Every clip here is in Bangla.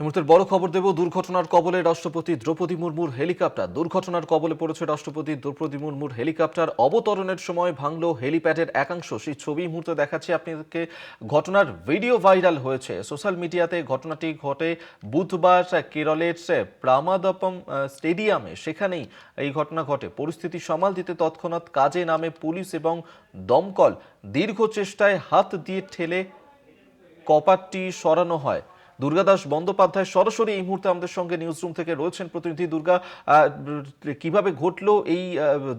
মুহূর্তের বড় খবর দেব, দুর্ঘটনার কবলে রাষ্ট্রপতি দ্রৌপদী মুর্মুর হেলিকপ্টার। দুর্ঘটনার কবলে পড়েছে রাষ্ট্রপতি দ্রৌপদী মুর্মুর হেলিকপ্টার। অবতরণের সময় ভাঙলো হেলিপ্যাডের একাংশ। সেই ছবি মুহূর্তে দেখাচ্ছি আপনাদেরকে। ঘটনার ভিডিও ভাইরাল হয়েছে। সোশ্যাল মিডিয়াতে ঘটনাটি ঘটে বুধবার কেরলের প্রামাদপম স্টেডিয়ামে। সেখানেই এই ঘটনা ঘটে। পরিস্থিতি সামাল দিতে তৎক্ষণাৎ কাজে নামে পুলিশ এবং দমকল। দীর্ঘ চেষ্টায় হাত দিয়ে ঠেলে কপারটি সরানো হয়। দুর্গাদাস বন্দ্যোপাধ্যায় সরাসরি এই মুহূর্তে আমাদের সঙ্গে নিউজ রুম থেকে রয়েছেন প্রতিনিধি দুর্গা। কীভাবে ঘটলো এই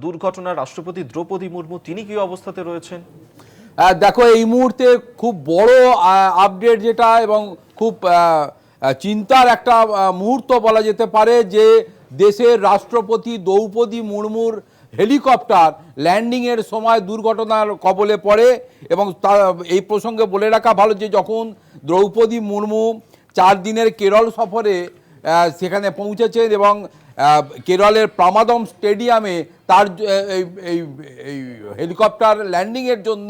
দুর্ঘটনা? রাষ্ট্রপতি দ্রৌপদী মুর্মু, তিনি কি অবস্থাতে রয়েছেন? দেখো, এই মুহূর্তে খুব বড় আপডেট যেটা এবং খুব চিন্তার একটা মুহূর্ত বলা যেতে পারে যে দেশের রাষ্ট্রপতি দ্রৌপদী মুর্মুর হেলিকপ্টার ল্যান্ডিংয়ের সময় দুর্ঘটনার কবলে পড়ে এবং তা এই প্রসঙ্গে বলে রাখা ভালো যে যখন দ্রৌপদী মুর্মু চার দিনের কেরল সফরে সেখানে পৌঁছেছেন এবং কেরলের প্রামাদম স্টেডিয়ামে তার এই হেলিকপ্টার ল্যান্ডিংয়ের জন্য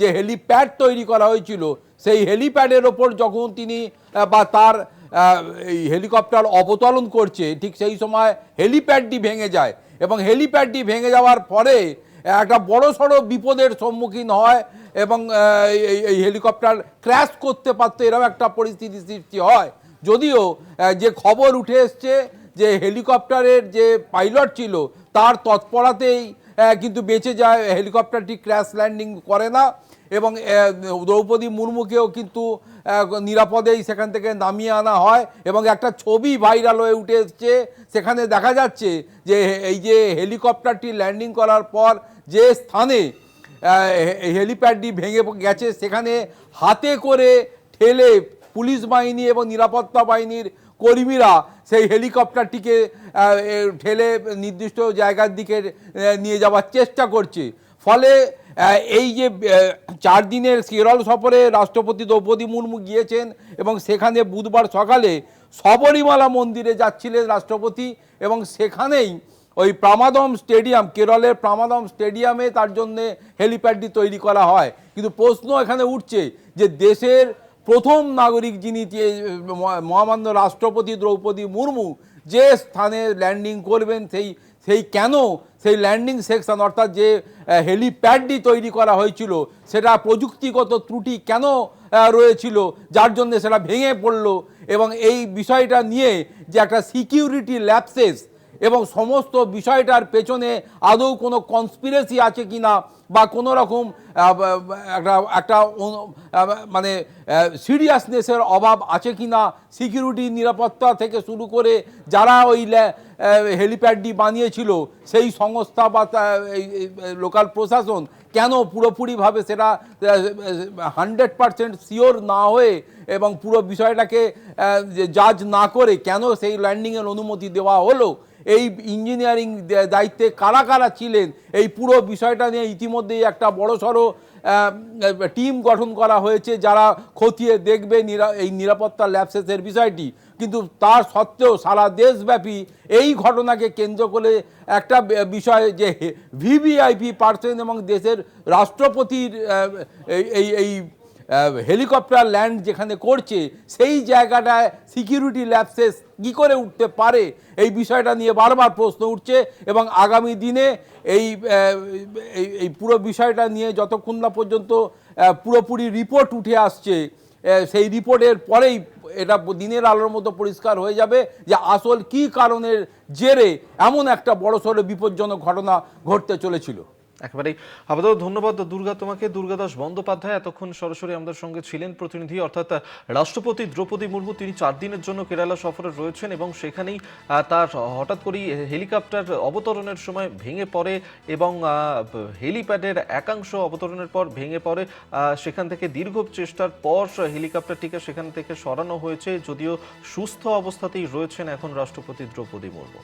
যে হেলিপ্যাড তৈরি করা হয়েছিল, সেই হেলিপ্যাডের ওপর যখন তিনি বা তার এই হেলিকপ্টার অবতরণ করছে, ঠিক সেই সময় হেলিপ্যাডটি ভেঙে যায় এবং হেলিপ্যাডটি ভেঙে যাওয়ার পরে একটা বড় সড়ো বিপদের সম্মুখীন হয় এবং এই- হেলিকপ্টার ক্র্যাশ করতে পারতো এরকম একটা পরিস্থিতি সৃষ্টি হয়। যদিও যে খবর উঠে এসছে যে হেলিকপ্টারের যে পাইলট ছিল, তার তৎপরাতেই কিন্তু বেঁচে যায়, হেলিকপ্টারটি ক্র্যাশ ল্যান্ডিং করে না। এবং দ্রৌপদী মুর্মুকেও কিন্তু নিরাপদেই সেখান থেকে নামিয়ে আনা হয় এবং একটা ছবি ভাইরাল হয়ে উঠে এসছে সেখানে দেখা যাচ্ছে যে, এই যে হেলিকপ্টারটি ল্যান্ডিং করার পর যে স্থানে হেলিপ্যাডটি ভেঙে গেছে, সেখানে হাতে করে ঠেলে পুলিশ বাহিনী এবং নিরাপত্তা বাহিনীর কর্মীরা সেই হেলিকপ্টারটিকে ঠেলে নির্দিষ্ট জায়গার দিকে নিয়ে যাওয়ার চেষ্টা করছে। ফলে এই যে চার দিনের কেরল সফরে রাষ্ট্রপতি দ্রৌপদী মুর্মু গিয়েছেন এবং সেখানে বুধবার সকালে সবরীমালা মন্দিরে যাচ্ছিলেন রাষ্ট্রপতি এবং সেখানেই ওই প্রামাদম স্টেডিয়াম, কেরলের প্রামাদম স্টেডিয়ামে তার জন্য হেলিপ্যাডটি তৈরি করা হয়। কিন্তু প্রশ্ন এখানে উঠছে যে দেশের প্রথম নাগরিক যিনি মহামান্য রাষ্ট্রপতি দ্রৌপদী মুর্মু যে স্থানে ল্যান্ডিং করবেন, সেই সেই কেন সেই ল্যান্ডিং সেকশন অর্থাৎ যে হেলিপ্যাডটি তৈরি করা হয়েছিল, সেটা প্রযুক্তিগত ত্রুটি কেন রয়েছিল, যার জন্য সেটা ভেঙে পড়ল এবং এই বিষয়টা নিয়ে যে একটা সিকিউরিটি ল্যাপসেস এবং সমস্ত বিষয়টার পেছনে আদৌ কোনো কনস্পিরেসি আছে কি না বা কোনো রকম একটা একটা মানে সিরিয়াসনেসের অভাব আছে কি না সিকিউরিটি নিরাপত্তা থেকে শুরু করে যারা ওই হেলিপ্যাডটি বানিয়েছিল, সেই সংস্থা বা লোকাল প্রশাসন কেন পুরোপুরিভাবে সেটা হান্ড্রেড পারসেন্ট শিওর না হয়ে এবং পুরো বিষয়টাকে জাজ না করে কেন সেই ল্যান্ডিংয়ের অনুমতি দেওয়া হলো? এই ইঞ্জিনিয়ারিং দায়িত্বে কারা কারা ছিলেন? এই পুরো বিষয়টা নিয়ে ইতিমধ্যেই একটা বড়সড় টিম গঠন করা হয়েছে, যারা খতিয়ে দেখবে এই নিরাপত্তা ল্যাপসেসের বিষয়টি। কিন্তু তার সত্ত্বেও সারা দেশব্যাপী এই ঘটনাকে কেন্দ্র করে একটা বিষয় যে ভিভিআইপি পার্সন এবং দেশের রাষ্ট্রপতির এই এই হেলিকপ্টার ল্যান্ড যেখানে করছে, সেই জায়গাটায় সিকিউরিটি ল্যাপসেস কী করে উঠতে পারে? এই বিষয়টা নিয়ে বারবার প্রশ্ন উঠছে এবং আগামী দিনে এই এই পুরো বিষয়টা নিয়ে যতক্ষণ না পর্যন্ত পুরোপুরি রিপোর্ট উঠে আসছে সেই রিপোর্টের পরেই এটা দিনের আলোর মতো পরিষ্কার হয়ে যাবে যে আসল কী কারণের জেরে এমন একটা বড়সড় বিপজ্জনক ঘটনা ঘটতে চলেছিল। একেবারেই। আপাতত ধন্যবাদ দুর্গা তোমাকে। দুর্গাদাস বন্দ্যোপাধ্যায়, এতক্ষণ সরাসরি আমাদের সঙ্গে ছিলেন প্রতিনিধি, অর্থাৎ রাষ্ট্রপতি দ্রৌপদী মুর্মু, তিনি চার দিনের জন্য কেরালা সফরে রয়েছেন এবং সেখানেই তার হঠাৎ করেই হেলিকপ্টার অবতরণের সময় ভেঙে পড়ে এবং হেলিপ্যাডের একাংশ অবতরণের পর ভেঙে পড়ে। সেখান থেকে দীর্ঘ চেষ্টার পর হেলিকপ্টারটিকে সেখান থেকে সরানো হয়েছে, যদিও সুস্থ অবস্থাতেই রয়েছেন এখন রাষ্ট্রপতি দ্রৌপদী মুর্মু।